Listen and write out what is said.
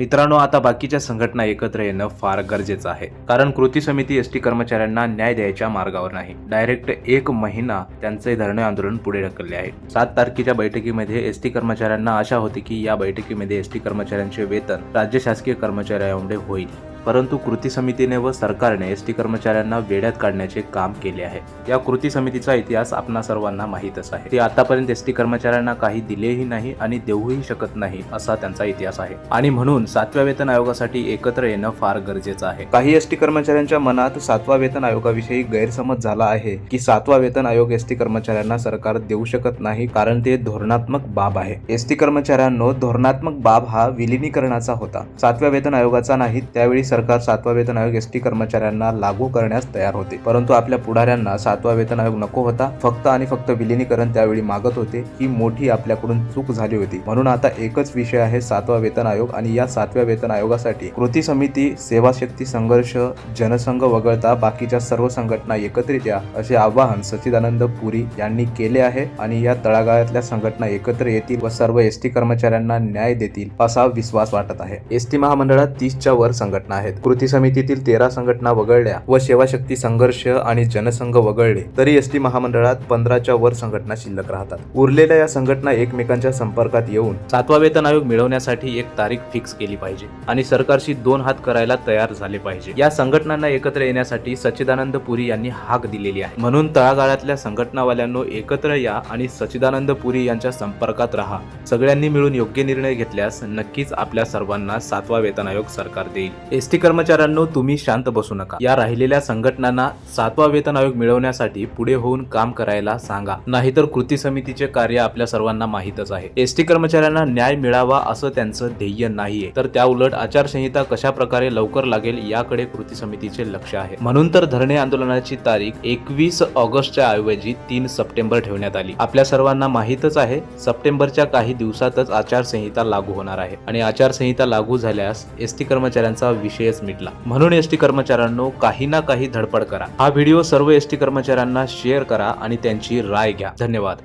मित्रांनो आता बाकीच्या संघटना एकत्र येणं फार गरजेचं आहे. कारण कृती समिती एस टी कर्मचाऱ्यांना न्याय द्यायच्या मार्गावर नाही. डायरेक्ट एक महिना त्यांचे धरणे आंदोलन पुढे ढकलले आहे. सात तारखेच्या बैठकीमध्ये एस टी कर्मचाऱ्यांना आशा होती की या बैठकीमध्ये एस टी कर्मचाऱ्यांचे वेतन राज्य शासकीय कर्मचाऱ्यांकडे होईल. परंतु कृती समितीने व सरकारने एस टी कर्मचाऱ्यांना वेड्यात काढण्याचे काम केले आहे. या कृती समितीचा इतिहास आपणा सर्वांना माहीतच आहे. ते आतापर्यंत एस टी कर्मचाऱ्यांना काही दिलेही नाही आणि देऊही शकत नाही असा त्यांचा इतिहास आहे. आणि म्हणून सातव्या वेतन आयोगासाठी एकत्र येणं फार गरजेचं आहे. काही एस टी कर्मचाऱ्यांच्या मनात सातवा वेतन आयोगाविषयी गैरसमज झाला आहे की सातवा वेतन आयोग एस टी कर्मचाऱ्यांना सरकार देऊ शकत नाही कारण ते धोरणात्मक बाब आहे. एस टी कर्मचाऱ्यांनो धोरणात्मक बाब हा विलिनीकरणाचा होता. सातव्या वेतन आयोगाचा नाही त्यावेळी सरकार सातवा वेतन आयोग एस टी कर्मचाऱ्यांना लागू करण्यास तयार होते. परंतु आपल्या पुढाऱ्यांना सातवा वेतन आयोग नको होता. फक्त आणि फक्त विलिनीकरण त्यावेळी मागत होते. ही मोठी आपल्याकडून चूक झाली होती. म्हणून आता एकच विषय आहे सातवा वेतन आयोग आणि या सातव्या वेतन आयोगासाठी कृती समिती सेवा शक्ती संघर्ष जनसंघ वगळता बाकीच्या सर्व संघटना एकत्रित या असे आवाहन सचिदानंद पुरी यांनी केले आहे आणि या तळागाळातल्या संघटना एकत्र येतील व सर्व एस टी कर्मचाऱ्यांना न्याय देतील असा विश्वास वाटत आहे. एस टी महामंडळात तीसच्या वर संघटना आहेत. कृती समितीतील तेरा संघटना वगळल्या व सेवा शक्ती संघर्ष आणि जनसंघ वगळले तरी एस टी महामंडळात पंधराच्या वर संघटना शिल्लक राहतात. उरलेल्या या संघटना एकमेकांच्या संपर्कात येऊन सातवा वेतन आयोग मिळवण्यासाठी एक तारीख फिक्स केली पाहिजे आणि सरकारशी दोन हात करायला तयार झाले पाहिजे. या संघटनांना एकत्र येण्यासाठी सच्चिदानंद पुरी यांनी हाक दिलेली आहे. म्हणून तळागाळातल्या संघटनावाल्यांनो एकत्र या आणि सच्चिदानंद पुरी यांच्या संपर्कात राहा. सगळ्यांनी मिळून योग्य निर्णय घेतल्यास नक्कीच आपल्या सर्वांना सातवा वेतन आयोग सरकार देईल. एसटी कर्मचाऱ्यांनो तुम्ही शांत बसू नका. या राहिलेल्या संघटनांना सातवा वेतन आयोग मिळवण्यासाठी पुढे होऊन काम करायला सांगा. नाहीतर कृती समितीचे कार्य आपल्या सर्वांना माहीतच आहे. एस टी कर्मचाऱ्यांना न्याय मिळावा असं त्यांचं ध्येय नाहीये. तर त्या उलट आचारसंहिता कशा प्रकारे लवकर लागेल याकडे कृती समितीचे लक्ष आहे. म्हणून तर धरणे आंदोलनाची तारीख एकवीस ऑगस्टच्या ऐवजी तीन सप्टेंबर ठेवण्यात आली. आपल्या सर्वांना माहीतच आहे सप्टेंबरच्या काही दिवसातच आचारसंहिता लागू होणार आहे. आणि आचारसंहिता लागू झाल्यास एस टी कर्मचाऱ्यांचा विषयच मिटला. म्हणून एस टी कर्मचाऱ्यांनो काही ना काही धडपड करा. हा व्हिडिओ सर्व एस टी कर्मचाऱ्यांना शेअर करा आणि त्यांची राय घ्या. धन्यवाद.